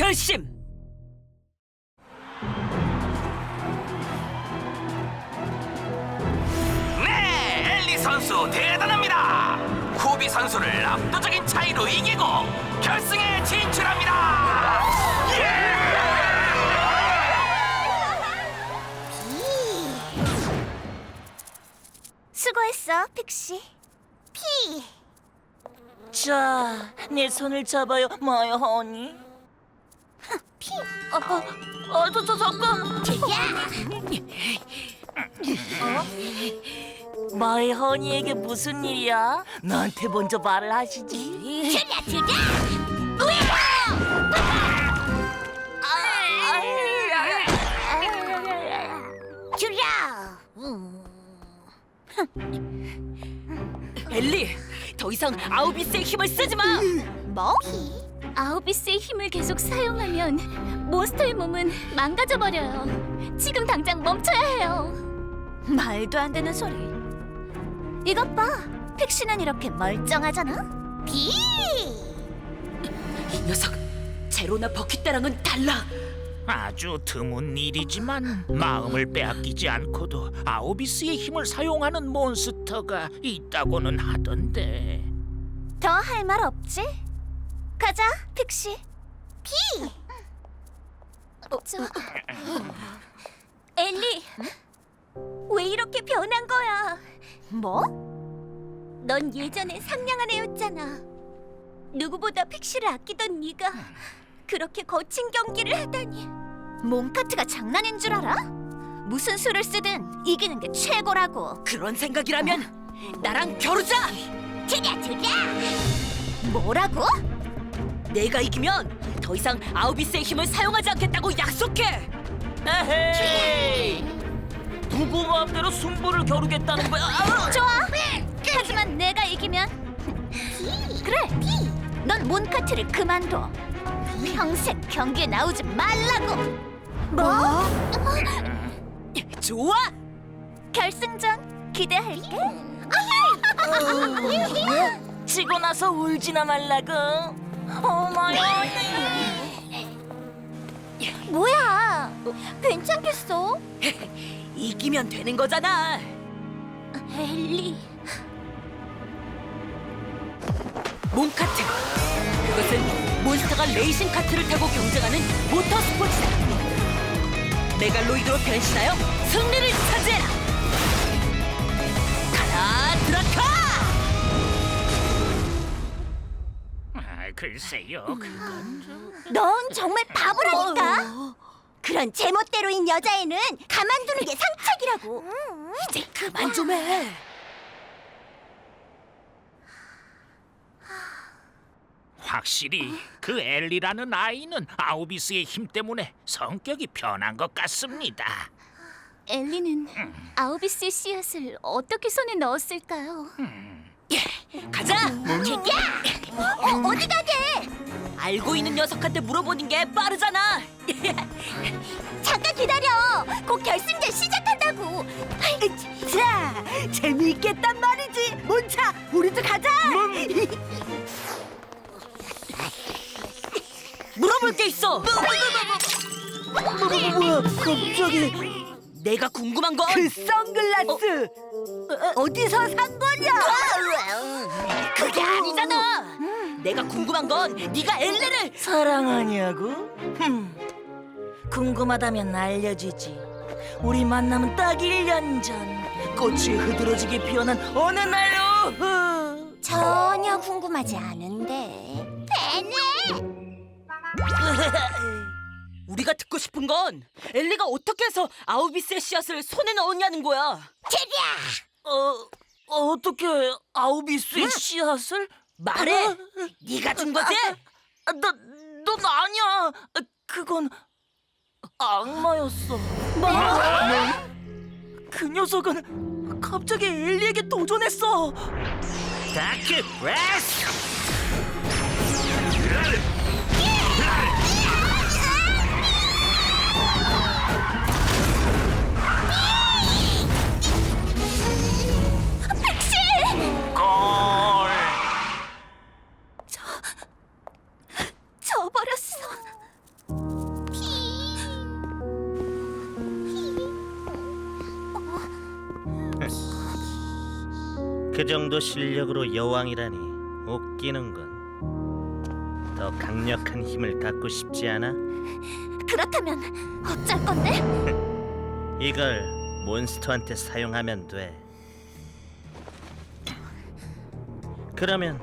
결심. 네, 엘리 선수 대단합니다. 쿠비 선수를 압도적인 차이로 이기고 결승에 진출합니다. 수고했어, 픽시. 피. 자, 내 손을 잡아요, 마이 허니. 피. 아, 아, 아, 저, 저, 잠깐. 마이 허니에게 무슨 일이야? 나한테 먼저 말을 하시지. 들야, 들야. 들야. 엘리, 더 이상 아우비스의 힘을 쓰지 마. 뭐? 아우비스의 힘을 계속 사용하면 몬스터의 몸은 망가져 버려요. 지금 당장 멈춰야 해요. 말도 안 되는 소리. 이것 봐. 픽시는 이렇게 멀쩡하잖아. 비. 이 녀석, 제로나 버킷 때랑은 달라. 아주 드문 일이지만 마음을 빼앗기지 않고도 아오비스의 힘을 사용하는 몬스터가 있다고는 하던데 더 할 말 없지? 가자, 픽시. 피. 저... 엘리, 왜 이렇게 변한 거야? 뭐? 넌 예전에 상냥한 애였잖아. 누구보다 픽시를 아끼던 네가 그렇게 거친 경기를 하다니. 몸카트가 장난인 줄 알아? 무슨 수를 쓰든 이기는 게 최고라고. 그런 생각이라면 나랑 겨루자. 들야, 들야. 뭐라고? 내가 이기면 더 이상 아우비스의 힘을 사용하지 않겠다고 약속해. 에헤이. 누구 마음대로 승부를 겨루겠다는 거야? 아! 좋아. 하지만 내가 이기면 그래. 넌 몬카트를 그만둬. 평생 경기에 나오지 말라고. 뭐? 좋아. 결승전 기대할게. 지고 나서 울지나 말라고. 어머야. 뭐야? 괜찮겠어? 이기면 되는 거잖아. 엘리, 몬카트. 그것은 몬스터가 레이싱 카트를 타고 경쟁하는 모터 스포츠다. 메갈로이드로 변신하여 승리를 차지해라. 글쎄요 그건 좀... 넌 정말 바보라니까. 그런 제멋대로인 여자애는 가만두는 게 상책이라고. 이제 그만 좀 해. 확실히 그 엘리라는 아이는 아오비스의 힘 때문에 성격이 변한 것 같습니다 엘리는 아우비스의 씨앗을 어떻게 손에 넣었을까요? 가자. 어, 어디 가게? 알고 있는 녀석한테 물어보는 게 빠르잖아. 잠깐 기다려. 곧 결승전 시작한다고. 자, 재미있겠단 말이지. 몬차, 우리도 가자. 물어볼 게 있어. 뭐야? 갑자기? 내가 궁금한 건 그 선글라스 어? 디서산 거냐? 그게 아니잖아. 내가 궁금한 건 네가 엘레를 사랑하냐고? 흠. 궁금하다면 알려주지. 우리 만남은 딱 1년 전 꽃이 흐드러지게 피어난 어느 날 오후. 전혀 궁금하지 않은데. 배네. 우리가 듣고 싶은 건 엘리가 어떻게 해서 아우비스의 씨앗을 손에 넣었냐는 거야. 제리야. 어, 어떻게 아우비스의 씨앗을? 말해. 네가 준 거지? 아, 나, 넌 아니야. 그건 악마였어. 뭐? 그 녀석은 갑자기 엘리에게 도전했어. 다크 브레스 그 정도 실력으로 여왕이라니 웃기는군. 더 강력한 힘을 갖고 싶지 않아? 그렇다면 어쩔 건데? 이걸 몬스터한테 사용하면 돼. 그러면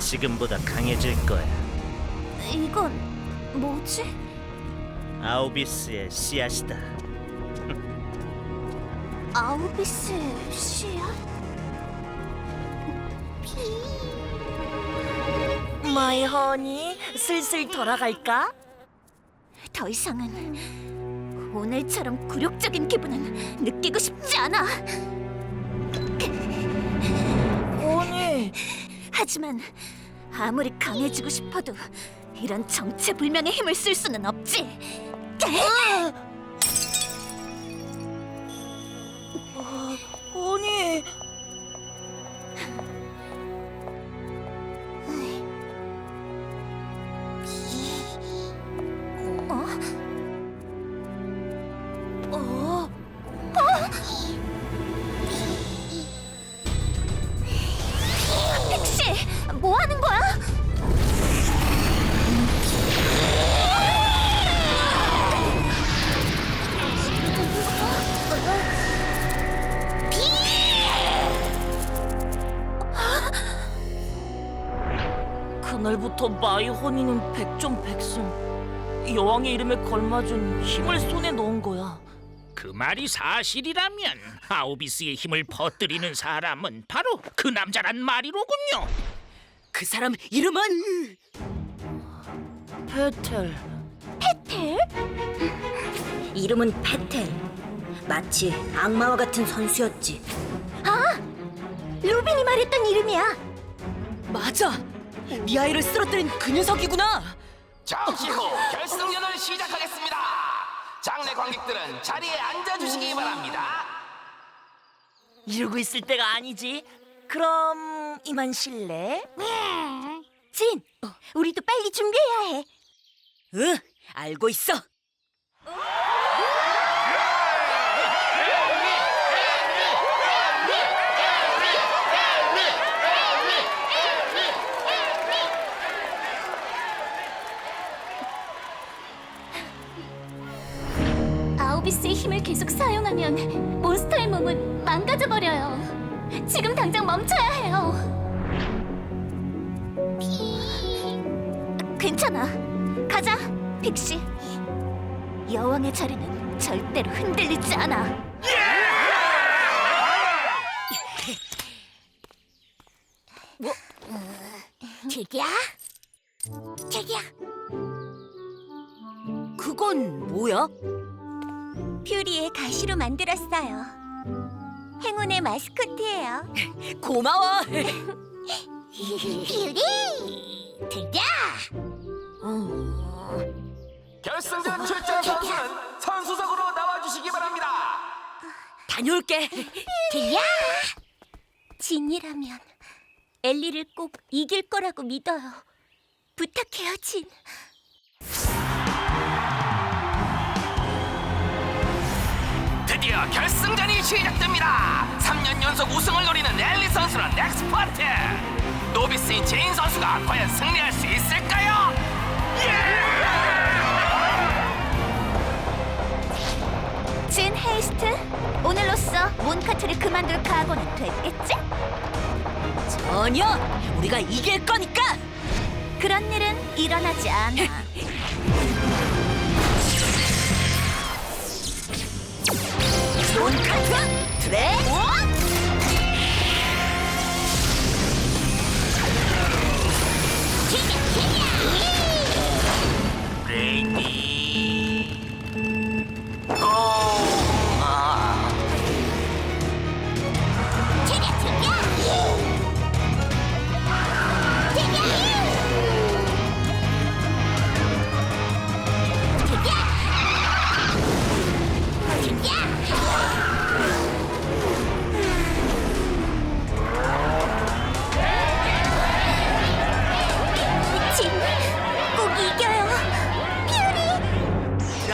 지금보다 강해질 거야. 이건 뭐지? 아우비스의 씨앗이다. 아우비스의 씨앗? 마이 허니 슬슬 돌아갈까? 더 이상은 오늘처럼 굴욕적인 기분은 느끼고 싶지 않아. 허니 하지만 아무리 강해지고 싶어도 이런 정체불명의 힘을 쓸 수는 없지. 허 뭐 하는 거야? 그날부터 마이 허니는 백전백승 여왕의 이름에 걸맞은 힘을 손에 넣은 거야 그 말이 사실이라면 아우비스의 힘을 퍼뜨리는 사람은 바로 그 남자란 말이로군요. 그 사람 이름은 페텔 페텔? 이름은 페텔 마치 악마와 같은 선수였지 루빈이 말했던 이름이야. 맞아 미아이를 쓰러뜨린 그 녀석이구나 잠시 후 결승전을 시작하겠습니다. 장내 관객들은 자리에 앉아주시기 바랍니다. 이러고 있을 때가 아니지 그럼 이만 실례 진, 우리도 빨리 준비해야 해. 응 알고 있어 아우비스의 힘을 계속 사용하면 몬스터의 몸은 망가져 버려요. 지금 당장 멈춰야 해요. 괜찮아. 가자, 픽시. 여왕의 자리는 절대로 흔들리지 않아. 뭐? 자기야? 자기야? 그건 뭐야? 퓨리의 가시로 만들었어요. 행운의 마스코트예요. 고마워 퓨리! 들자! 결승전 출전 선수는 선수석으로 나와주시기 바랍니다. 다녀올게 들려! 진이라면 엘리를 꼭 이길 거라고 믿어요. 부탁해요, 진. 드디어 결승전 이 시작됩니다. 3년 연속 우승을 노리는 엘리 선수는 넥스파트. 노비스인 제인 선수가 과연 승리할 수 있을까요? 진 헤이스트, 오늘로써 몬카트를 그만둘 각오는 됐겠지? 전혀 우리가 이길 거니까 그런 일은 일어나지 않아. 몬카트 드래? 레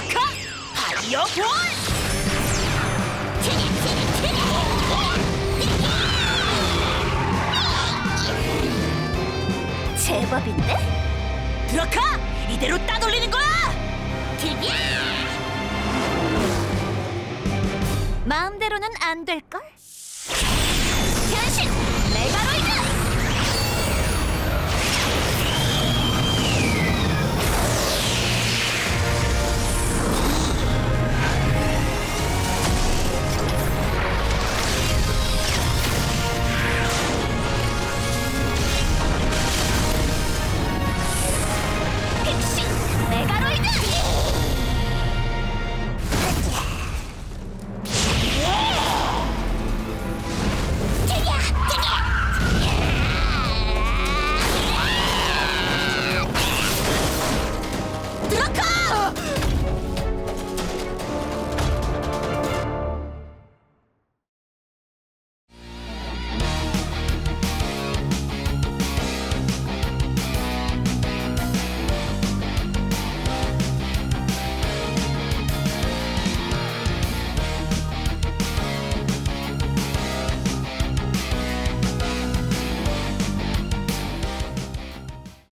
시작하! 파이어 볼! 제법인데? 들어가! 이대로 따돌리는 거야! 마음대로는 안 될걸?